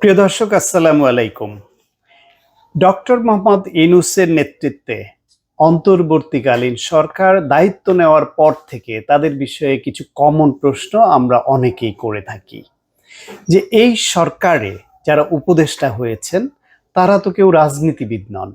প্রিয় দর্শক, আসসালামু আলাইকুম। ডক্টর মোহাম্মদ ইনুসের নেতৃত্বে অন্তর্বর্তীকালীন সরকার দায়িত্ব নেওয়ার পর থেকে তাদের বিষয়ে কিছু কমন প্রশ্ন আমরা অনেকেই করে থাকি। যে এই সরকারে যারা উপদেষ্টা হয়েছেন, তারা তো কেউ রাজনীতিবিদ নন।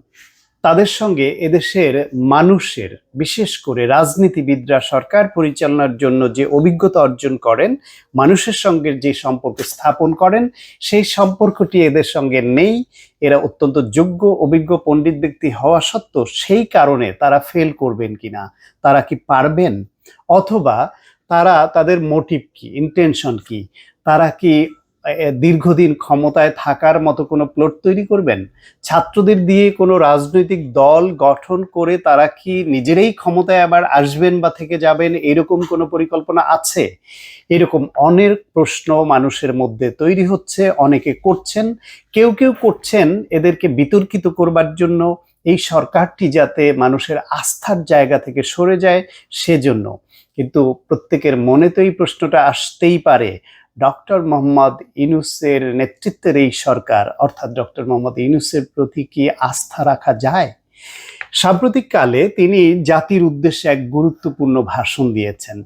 তাদের সঙ্গে এদেশের মানুষের, বিশেষ করে রাজনীতিবিদরা সরকার পরিচালনার জন্য যে অভিজ্ঞতা অর্জন করেন, মানুষের সঙ্গে যে সম্পর্ক স্থাপন করেন, সেই সম্পর্কটি এদের সঙ্গে নেই। এরা অত্যন্ত যোগ্য, অভিজ্ঞ পণ্ডিত ব্যক্তি হওয়া সত্ত্বেও সেই কারণে তারা ফেল করবেন কিনা, তারা কি পারবেন? অথবা তারা তাদের মোটিভ কি ইন্টেনশন কি? তারা কি দীর্ঘদিন ক্ষমতায় থাকার মতো কোনো প্লট তৈরি করবেন? ছাত্রদের দিয়ে কোনো রাজনৈতিক দল গঠন করে তারা কি নিজেরাই ক্ষমতায় আবার আসবেন বা থেকে যাবেন এরকম কোনো পরিকল্পনা আছে? এরকম অনেক প্রশ্ন মানুষের মধ্যে তৈরি হচ্ছে, অনেকে করছেন, কেউ কেউ করছেন, এদেরকে বিতর্কিত করবার জন্য এই সরকারটি যাতে মানুষের আস্থার জায়গা থেকে সরে যায় সেজন্য। কিন্তু প্রত্যেকের মনে তো এই প্রশ্নটা আসতেই পারে ডক্টর মোহাম্মদ ইনুসের নেতৃত্বের এই সরকার, অর্থাৎ ডক্টর মোহাম্মদ ইনুসের প্রতি কি আস্থা রাখা যায়? সাম্প্রতিককালে তিনি জাতির উদ্দেশ্যে এক গুরুত্বপূর্ণ ভাষণ দিয়েছেন।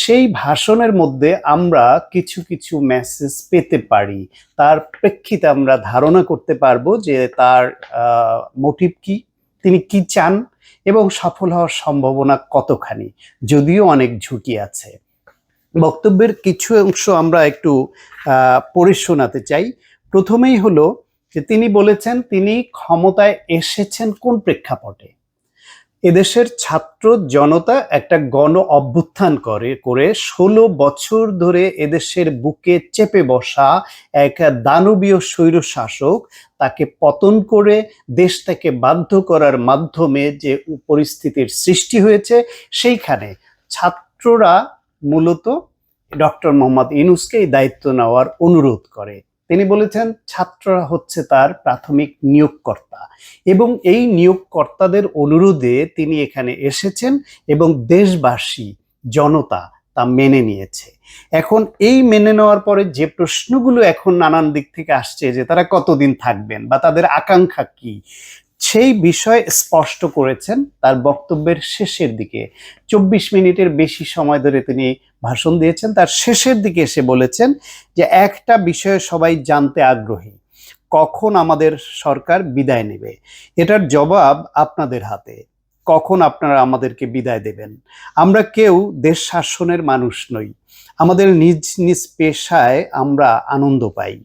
সেই ভাষণের মধ্যে আমরা কিছু কিছু মেসেজ পেতে পারি। তার প্রেক্ষিতে আমরা ধারণা করতে পারব যে তার মোটিভ কি, তিনি কি চান এবং সফল হওয়ার সম্ভাবনা কতখানি, যদিও অনেক ঝুঁকি আছে। বক্তব্যের কিছু অংশ আমরা একটু পড়ে শোনাতে চাই। প্রথমেই হলো যে তিনি বলেছেন, তিনি ক্ষমতায় এসেছেন কোন প্রেক্ষাপটে? এদেশের ছাত্র জনতা একটা গণ অভ্যুত্থান করে করে ষোলো বছর ধরে এদেশের বুকে চেপে বসা এক দানবীয় স্বৈর শাসক তাকে পতন করে দেশটাকে বাধ্য করার মাধ্যমে যে পরিস্থিতির সৃষ্টি হয়েছে, সেইখানে ছাত্ররা মূলত ডক্টর মোহাম্মদ ইনুসকে এই দায়িত্ব নেওয়ার অনুরোধ করে। তিনি বলেছেন, ছাত্ররা হচ্ছে তার প্রাথমিক নিয়োগকর্তা এবং এই নিয়োগকর্তাদের অনুরোধে তিনি এখানে এসেছেন এবং দেশবাসী, জনতা তা মেনে নিয়েছে। এখন এই মেনে নেওয়ার পরে যে প্রশ্নগুলো এখন নানান দিক থেকে আসছে যে তারা কতদিন থাকবেন বা তাদের আকাঙ্ক্ষা কি সেই বিষয় স্পষ্ট করেছেন তার বক্তব্যের শেষের দিকে। চব্বিশ মিনিটের বেশি সময় ধরে তিনি ভাষণ দিয়েছেন। তার শেষের দিকে এসে বলেছেন যে, একটা বিষয়ে সবাই জানতে আগ্রহী। কখন আমাদের সরকার বিদায় নেবে? এটার জবাব আপনাদের হাতে। কখন আপনারা আমাদেরকে বিদায় দেবেন? আমরা কেউ দেশ শাসনের মানুষ নই। আমাদের নিজ নিজ পেশায় আমরা আনন্দ পাই।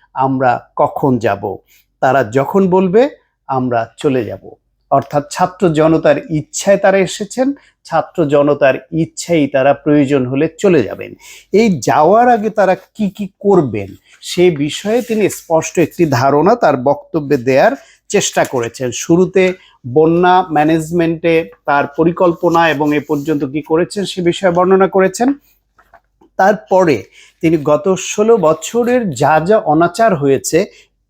আমরা কখন যাব? তারা যখন বলবে, আমরা চলে যাব। অর্থাৎ ছাত্র জনতার ইচ্ছায় তারা এসেছেন, ছাত্র জনতার ইচ্ছাই তারা প্রয়োজন হলে চলে যাবেন। এই যাওয়ার আগে তারা কি কি করবেন, সে বিষয়ে তিনি স্পষ্ট একটি ধারণা তার বক্তব্যে দেওয়ার চেষ্টা করেছেন। শুরুতে বন্যা ম্যানেজমেন্টে তার পরিকল্পনা এবং এ পর্যন্ত কি করেছেন সে বিষয়ে বর্ণনা করেছেন। তারপরে তিনি গত ষোলো বছরের যা যা অনাচার হয়েছে,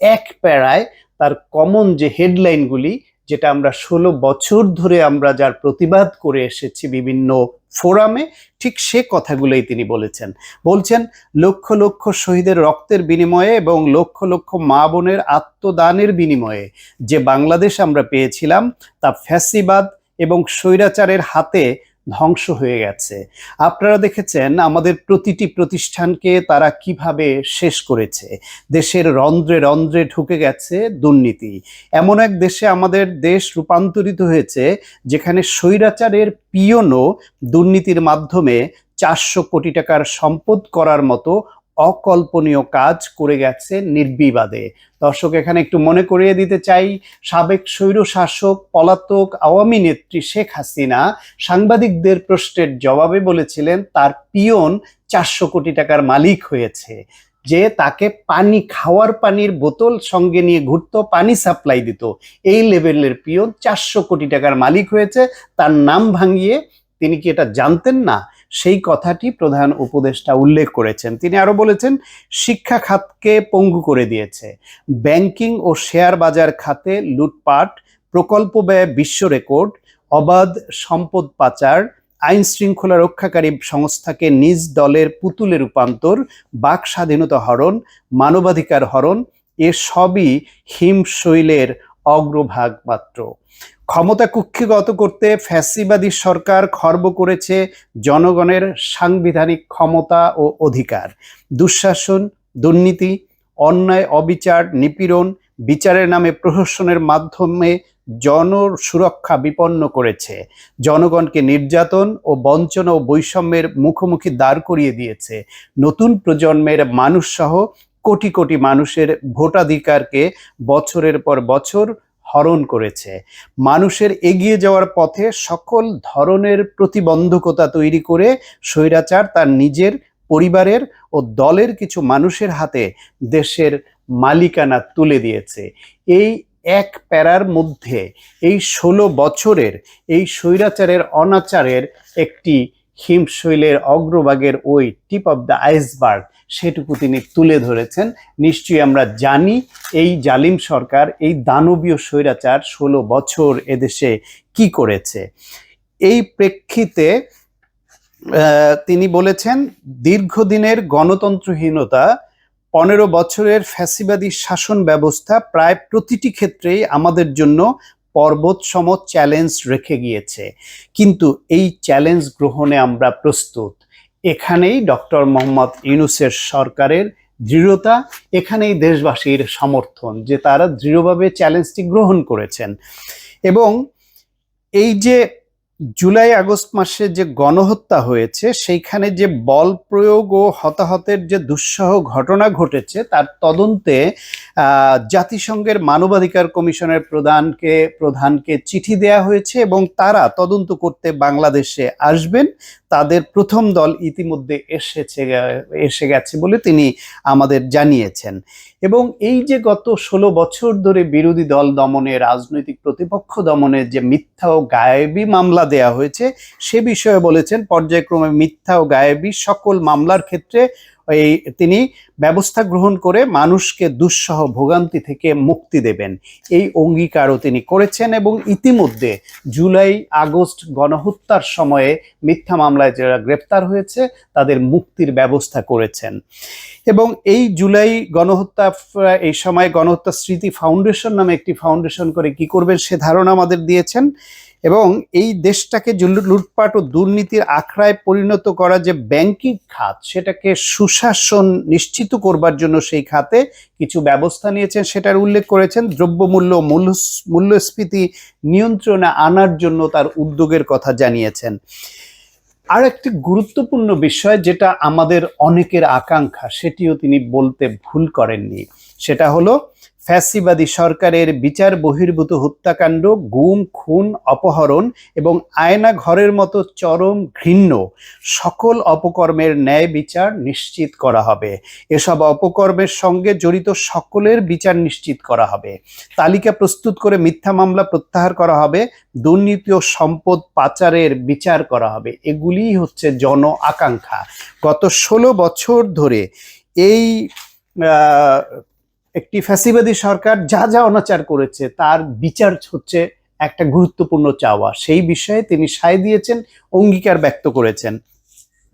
এক প্যারায় তার কমন যে হেডলাইনগুলি যেটা আমরা ষোলো বছর ধরে আমরা যার প্রতিবাদ করে এসেছি বিভিন্ন ফোরামে ঠিক সে কথাগুলোই তিনি বলেছেন। বলছেন, লক্ষ লক্ষ শহীদের রক্তের বিনিময়ে এবং লক্ষ লক্ষ মা বোনের আত্মদানের বিনিময়ে যে বাংলাদেশ আমরা পেয়েছিলাম, তা ফ্যাসিবাদ এবং স্বৈরাচারের হাতে ধ্বংস হয়ে গেছে। আপনারা দেখেছেন আমাদের প্রতিটি প্রতিষ্ঠানকে তারা কীভাবে শেষ করেছে। দেশের রন্ধ্রে রন্ধ্রে ঢুকে গেছে দুর্নীতি। এমন এক দেশে আমাদের দেশ রূপান্তরিত হয়েছে, যেখানে স্বৈরাচারের পিয়নও দুর্নীতির মাধ্যমে চারশো কোটি টাকার সম্পদ করার মতো অকল্পনীয় কাজ করে গেছে নির্বিবাদে। দর্শক, এখানে একটু মনে করিয়ে দিতে চাই, সাবেক স্বৈর শাসক পলাতক আওয়ামী নেত্রী শেখ হাসিনা সাংবাদিকদের প্রশ্নের জবাবে বলেছিলেন, তার পিয়ন চারশো কোটি টাকার মালিক হয়েছে। যে তাকে পানি খাওয়ার পানির বোতল সঙ্গে নিয়ে ঘুরতো, পানি সাপ্লাই দিত। এই লেভেলের পিয়ন চারশো কোটি টাকার মালিক হয়েছে। তার নাম ভাঙিয়ে তিনি কি এটা জানতেন না? সেই কথাটি প্রধান উপদেষ্টা উল্লেখ করেছেন। তিনি আরও বলেছেন, শিক্ষা খাতকে পঙ্গু করে দিয়েছে। ব্যাংকিং ও শেয়ার বাজার খাতে লুটপাট, প্রকল্প ব্যয় বিশ্ব রেকর্ড, অবাধ সম্পদ পাচার, আইন শৃঙ্খলা রক্ষাকারী সংস্থাকে নিজ দলের পুতুলে রূপান্তর, বাক স্বাধীনতা হরণ, মানবাধিকার হরণ, এ সবই হিমশৈলের অগ্রভাগ মাত্র। ক্ষমতা কুক্ষিগত করতে ফ্যাসিবাদী সরকার খর্ব করেছে জনগণের সাংবিধানিক ক্ষমতা ও অধিকার। দুঃশাসন, দুর্নীতি, অন্যায়, অবিচার, নিপীড়ন, বিচারের নামে প্রহসনের মাধ্যমে জনসুরক্ষা বিপন্ন করেছে। জনগণকে নির্যাতন ও বঞ্চনা ও বৈষম্যের মুখোমুখি দাঁড় করিয়ে দিয়েছে। নতুন প্রজন্মের মানুষ সহ কোটি কোটি মানুষের ভোটাধিকারকে বছরের পর বছর হরণ করেছে। মানুষের এগিয়ে যাওয়ার পথে সকল ধরনের প্রতিবন্ধকতা তৈরি করে স্বৈরাচার তার নিজের পরিবারের ও দলের কিছু মানুষের হাতে দেশের মালিকানা তুলে দিয়েছে। এই এক প্যারার মধ্যে এই ষোলো বছরের এই স্বৈরাচারের অনাচারের একটি হিমশৈলের অগ্রভাগের ওই টিপ অফ দ্য আইসবার্গ সেটুকু তিনি তুলে ধরেছেন। নিশ্চয়ই আমরা জানি এই জালিম সরকার, এই দানবীয় স্বৈরাচার ষোলো বছর এদেশে কি করেছে। এই প্রেক্ষিতে তিনি বলেছেন, দীর্ঘদিনের গণতন্ত্রহীনতা, পনেরো বছরের ফ্যাসিবাদী শাসন ব্যবস্থা প্রায় প্রতিটি ক্ষেত্রেই আমাদের জন্য পর্বতসম চ্যালেঞ্জ রেখে গিয়েছে। কিন্তু এই চ্যালেঞ্জ গ্রহণে আমরা প্রস্তুত। এখানেই ডক্টর মোহাম্মদ ইউনুসের সরকারের দৃঢ়তা, এখানেই দেশবাসীর সমর্থন, যে তারা দৃঢ়ভাবে চ্যালেঞ্জটি গ্রহণ করেছেন। এবং এই যে জুলাই আগস্ট মাসে যে গণহত্যা হয়েছে, সেইখানে যে বল প্রয়োগ ও হতাহতের যে দুঃসহ ঘটনা ঘটেছে, তার তদন্তে জাতিসংঘের মানবাধিকার কমিশনের প্রধানকে প্রধানকে চিঠি দেয়া হয়েছে এবং তারা তদন্ত করতে বাংলাদেশে আসবেন। তাদের প্রথম দল ইতিমধ্যে এসেছে, এসে গেছে বলে তিনি আমাদের জানিয়েছেন। এবং এই যে গত ষোলো বছর ধরে বিরোধী দল দমনে, রাজনৈতিক প্রতিপক্ষ দমনে যে মিথ্যা ও গায়েবী মামলা দেয়া হয়েছে, সে বিষয়ে বলেছেন, পর্যায়ক্রমে মিথ্যা ও গায়েবী সকল মামলার ক্ষেত্রে এই তিনি ব্যবস্থা গ্রহণ করে মানুষকে দুঃসহ ভোগান্তি থেকে মুক্তি দেবেন। এই অঙ্গীকারও তিনি করেছেন এবং ইতিমধ্যে জুলাই, আগস্ট গণহত্যার সময়ে মিথ্যা মামলায় যারা গ্রেপ্তার হয়েছে, তাদের মুক্তির ব্যবস্থা করেছেন। এবং এই জুলাই গণহত্যা, এই সময় গণহত্যা স্মৃতি ফাউন্ডেশন নামে একটি ফাউন্ডেশন করে কি করবেন সে ধারণা আমাদের দিয়েছেন। এবং এই দেশটাকে লুটপাট ও দুর্নীতির আখড়ায় পরিণত করা যে ব্যাংকিং খাত, সেটাকে সুশাসন নিশ্চিত করবার জন্য সেই খাতে কিছু ব্যবস্থা নিয়েছেন, সেটার উল্লেখ করেছেন। দ্রব্যমূল্য মূল্যস্ফীতি নিয়ন্ত্রণে আনার জন্য তার উদ্যোগের কথা জানিয়েছেন। আর একটি গুরুত্বপূর্ণ বিষয় যেটা আমাদের অনেকের আকাঙ্ক্ষা, সেটিও তিনি বলতে ভুল করেননি। সেটা হলো ফ্যাসিবাদী সরকারের বিচার বহির্ভূত হত্যাকাণ্ড, গুম, খুন, অপহরণ এবং আয়না ঘরের মতো চরম ঘৃণ্য, সকল অপকর্মের ন্যায় বিচার নিশ্চিত করা হবে। এসব অপকর্মের সঙ্গে জড়িত সকলের বিচার নিশ্চিত করা হবে। তালিকা প্রস্তুত করে মিথ্যা মামলা প্রত্যাহার করা হবে। দুর্নীতি ও সম্পদ পাচারের বিচার করা হবে। এগুলিই হচ্ছে জন আকাঙ্ক্ষা। গত ষোলো বছর ধরে এই একটি ফ্যাসিবাদী সরকার যা যা অনাচার করেছে, তার বিচার হচ্ছে একটা গুরুত্বপূর্ণ চাওয়া। সেই বিষয়ে তিনি সায় দিয়েছেন, অঙ্গীকার ব্যক্ত করেছেন।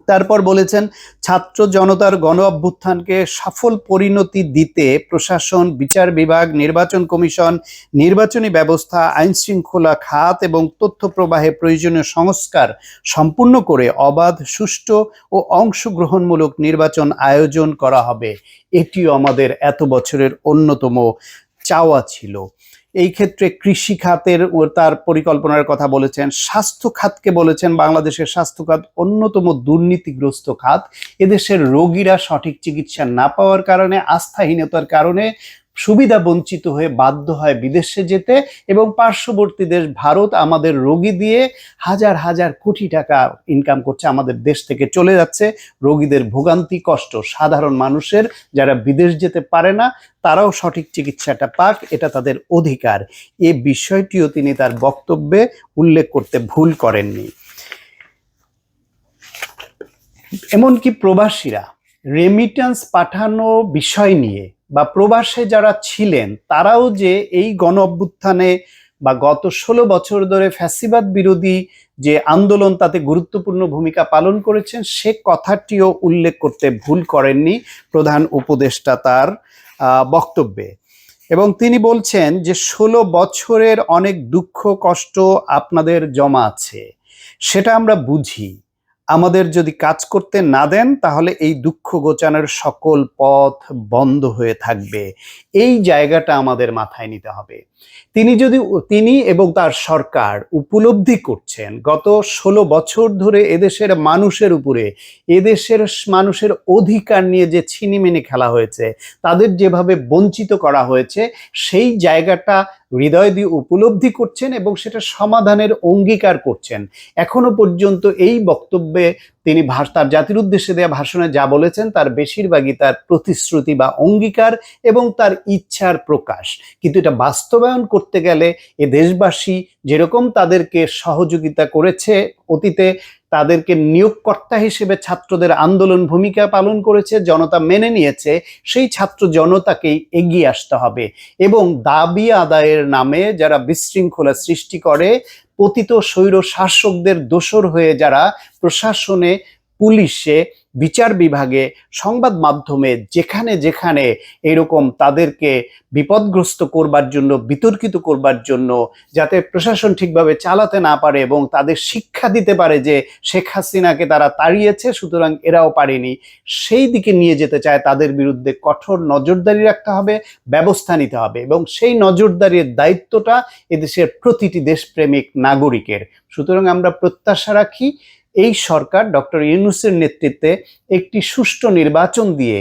তারপর বলেছেন, ছাত্র জনতার গণ অভ্যুত্থানকে সফল পরিণতি দিতে প্রশাসন, বিচার বিভাগ, নির্বাচন কমিশন, নির্বাচনী ব্যবস্থা আইন শৃঙ্খলা খাত এবং তথ্য প্রবাহে প্রয়োজনীয় সংস্কার সম্পূর্ণ করে অবাধ, সুষ্ঠু ও অংশগ্রহণমূলক নির্বাচন আয়োজন করা হবে। এটিও আমাদের এত বছরের অন্যতম চাওয়া ছিল। এই ক্ষেত্রে কৃষি খাতের তার পরিকল্পনার কথা বলেছেন স্বাস্থ্য খাতকে বলেছেন, বাংলাদেশের স্বাস্থ্য খাত অন্যতম দুর্নীতিগ্রস্ত খাত। এদেশের রোগীরা সঠিক চিকিৎসা না পাওয়ার কারণে, আস্থাহীনতার কারণে সুবিধা বঞ্চিত হয়ে বাধ্য হয় বিদেশে যেতে এবং পার্শ্ববর্তী দেশ ভারত আমাদের রোগী দিয়ে হাজার হাজার কোটি টাকা ইনকাম করছে, আমাদের দেশ থেকে চলে যাচ্ছে। রোগীদের ভোগান্তি, কষ্ট, সাধারণ মানুষের যারা বিদেশ যেতে পারে না, তারাও সঠিক চিকিৎসাটা পাক, এটা তাদের অধিকার। এ বিষয়টিও তিনি তার বক্তব্যে উল্লেখ করতে ভুল করেননি। এমনকি প্রবাসীরা রেমিটেন্স পাঠানো বিষয় নিয়ে বা প্রবাসে যারা ছিলেন, তারাও যে এই গণ অভ্যুত্থানে বা গত ষোলো বছর ধরে ফ্যাসিবাদ বিরোধী যে আন্দোলন তাতে গুরুত্বপূর্ণ ভূমিকা পালন করেছেন, সে কথাটিও উল্লেখ করতে ভুল করেননি প্রধান উপদেষ্টা তার বক্তব্যে। এবং তিনি বলছেন যে ষোলো বছরের অনেক দুঃখ, কষ্ট আপনাদের জমা আছে, সেটা আমরা বুঝি। আমাদের যদি কাজ করতে না দেন, তাহলে এই দুঃখ গোচানোর সকল পথ বন্ধ হয়ে থাকবে। এই জায়গাটা আমাদের মাথায় নিতে হবে। তিনি যদি তিনি এবং তার সরকার উপলব্ধি করছেন, গত ষোলো বছর ধরে এদেশের মানুষের উপরে, এদেশের মানুষের অধিকার নিয়ে যে ছিনিমিনি খেলা হয়েছে, তাদের যেভাবে বঞ্চিত করা হয়েছে, সেই জায়গাটা হৃদয় দিয়ে উপলব্ধি করছেন এবং সেটা সমাধানের অঙ্গীকার করছেন। এখনও পর্যন্ত এই বক্তব্যে তিনি তার জাতির উদ্দেশ্যে দেওয়া ভাষণে যা বলেছেন তার বেশিরভাগই তার প্রতিশ্রুতি বা অঙ্গীকার এবং তার ইচ্ছার প্রকাশ। কিন্তু এটা বাস্তবায়ন করতে গেলে এ দেশবাসী যেরকম তাদেরকে সহযোগিতা করেছে অতীতে, তাদেরকে নিয়োগকর্তা হিসেবে ছাত্রদের আন্দোলন ভূমিকা পালন করেছে, জনতা মেনে নিয়েছে, সেই ছাত্র জনতাকেই এগিয়ে আসতে হবে। এবং দাবি আদায়ের নামে যারা বিশৃঙ্খলা সৃষ্টি করে পতিত স্বৈর শাসকদের দোসর হয়ে যারা প্রশাসনে পুলিশে বিচার বিভাগে সংবাদ মাধ্যমে যেখানে যেখানে এরকম তাদেরকে বিপদগ্রস্ত করবার জন্য, বিতর্কিত করবার জন্য, যাতে প্রশাসন ঠিকভাবে চালাতে না পারে এবং তাদের শিক্ষা দিতে পারে যে শেখ হাসিনাকে তারা তাড়িয়েছে, সুতরাং এরাও পারেনি, সেই দিকে নিয়ে যেতে চায় তাদের বিরুদ্ধে কঠোর নজরদারি রাখতে হবে, ব্যবস্থা নিতে হবে এবং সেই নজরদারির দায়িত্বটা এদেশের প্রতিটি দেশপ্রেমিক নাগরিকের। সুতরাং আমরা প্রত্যাশা রাখি এই সরকার ডক্টর ইউনুসের নেতৃত্বে একটি সুষ্ঠু নির্বাচন দিয়ে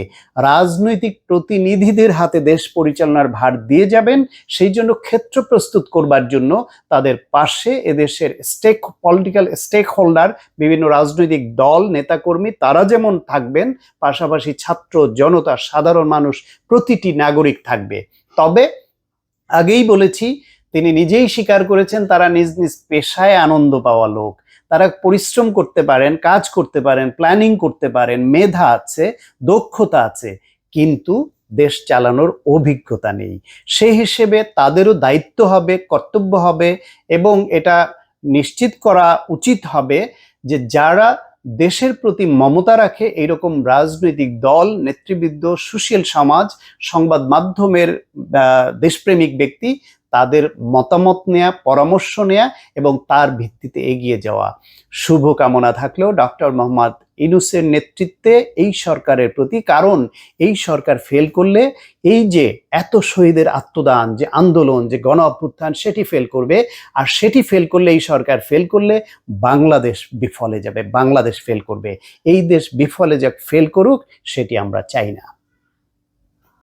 রাজনৈতিক প্রতিনিধিদের হাতে দেশ পরিচালনার ভার দিয়ে যাবেন, সেই জন্য ক্ষেত্র প্রস্তুত করবার জন্য তাদের পাশে এদেশের স্টেক, পলিটিক্যাল স্টেক হোল্ডার বিভিন্ন রাজনৈতিক দল, নেতাকর্মী, তারা যেমন থাকবেন, পাশাপাশি ছাত্র জনতা, সাধারণ মানুষ প্রতিটি নাগরিক থাকবে। তবে আগেই বলেছি, তিনি নিজেই স্বীকার করেছেন, তারা নিজ নিজ পেশায় আনন্দ পাওয়া লোক। তারা পরিশ্রম করতে পারেন, কাজ করতে পারেন প্ল্যানিং করতে পারেন, মেধা আছে, দক্ষতা আছে, কিন্তু দেশ চালানোর অভিজ্ঞতা নেই। সেই হিসেবে তাদেরও দায়িত্ব হবে, কর্তব্য হবে এবং এটা নিশ্চিত করা উচিত হবে যে যারা দেশের প্রতি মমতা রাখে, এইরকম রাজনৈতিক দল, নেতৃবৃন্দ, সুশীল সমাজ, সংবাদ মাধ্যমের দেশপ্রেমিক ব্যক্তি তাদের মতামত নেয়া, পরামর্শ নেয়া এবং তার ভিত্তিতে এগিয়ে যাওয়া। শুভ কামনা থাকলেও ডক্টর মোহাম্মদ ইনুসের নেতৃত্বে এই সরকারের প্রতি, কারণ এই সরকার ফেল করলে এই যে এত শহীদের আত্মদান, যে আন্দোলন, যে গণ অভ্যুত্থান, সেটি ফেল করবে। আর সেটি ফেল করলে, এই সরকার ফেল করলে বাংলাদেশ বিফলে যাবে, বাংলাদেশ ফেল করবে। এই দেশ বিফলে যাক, ফেল করুক, সেটি আমরা চাই না।